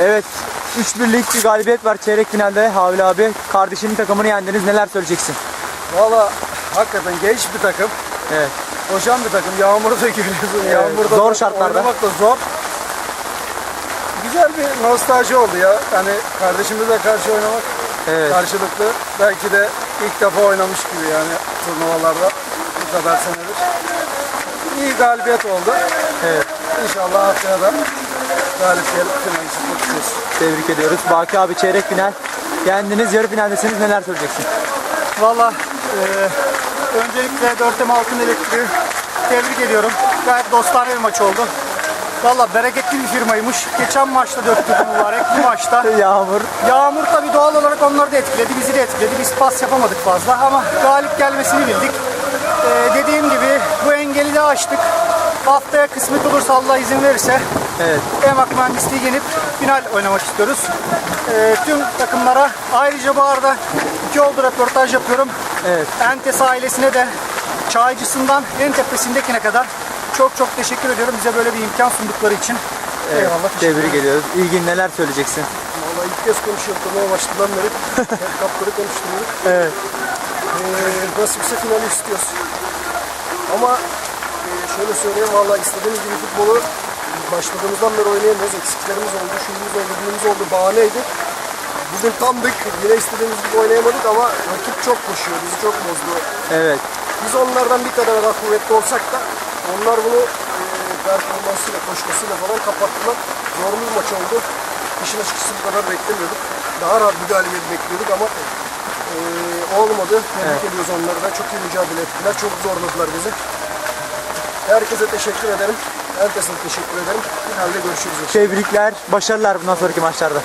Evet. 3-1'lik bir galibiyet var çeyrek finalde Havli abi. Kardeşinin takımını yendiniz. Neler söyleyeceksin? Valla hakikaten genç bir takım. Evet. Koşan bir takım. Yağmurda giriyorsun. Yağmurda zor da şartlarda. Oynamak da zor. Güzel bir nostalji oldu ya. Hani kardeşimizle karşı oynamak Evet. karşılıklı. Belki de ilk defa oynamış gibi yani turnuvalarda bu kadar senedir. İyi galibiyet oldu. Evet. İnşallah haftaya da galip gelip. Tebrik ediyoruz. Baki abi çeyrek final. Yendiniz. Yarı finaldesiniz. Neler söyleyeceksin? Valla eee, öncelikle 4 Tem Altın Elektriği tebrik ediyorum. Gayet dostane bir maç oldu. Valla bereketli bir firmaymış. Geçen maçta döktürdü mübarek. Bu maçta Yağmur. Yağmur tabii doğal olarak onları da etkiledi, bizi de etkiledi. Biz pas yapamadık fazla ama galip gelmesini bildik. Ee, dediğim gibi bu engeli de aştık. Haftaya kısmet olursa Allah izin verirse Evet. Emlak Mühendisliği yenip final oynamak istiyoruz. Ee, tüm takımlara ayrıca bu arada iki oldu röportaj yapıyorum. Evet. Entes ailesine de çaycısından en tepesindekine kadar çok çok teşekkür ediyorum bize böyle bir imkan sundukları için. Eyvallah. teşekkür Tebrik ediyoruz. İlgin neler söyleyeceksin? Valla ilk kez konuşuyorum turnuva başından beri. Hep kapları konuşturuyoruz. Evet. Ee, nasipse finali istiyoruz. Ama e, şöyle söyleyeyim valla istediğimiz gibi futbolu başladığımızdan beri oynayamıyoruz. Eksiklerimiz oldu, şuyumuz oldu, buyumuz oldu, bahaneydi. Bugün tamdık, yine istediğimiz gibi oynayamadık ama rakip çok koşuyor, bizi çok bozdu. Evet. Biz onlardan bir kadar daha kuvvetli olsak da onlar bunu e, performansıyla, koşmasıyla falan kapattılar. Zor bir maç oldu. İşin açıkçası bu kadar beklemiyorduk. Daha rahat bir galibiyet bekliyorduk ama e, olmadı. Tebrik ediyoruz onları da. Çok iyi mücadele ettiler. Çok zorladılar bizi. Herkese teşekkür ederim. Herkese teşekkür ederim. Finalde görüşürüz. Tebrikler. Başarılar bundan sonraki maçlarda.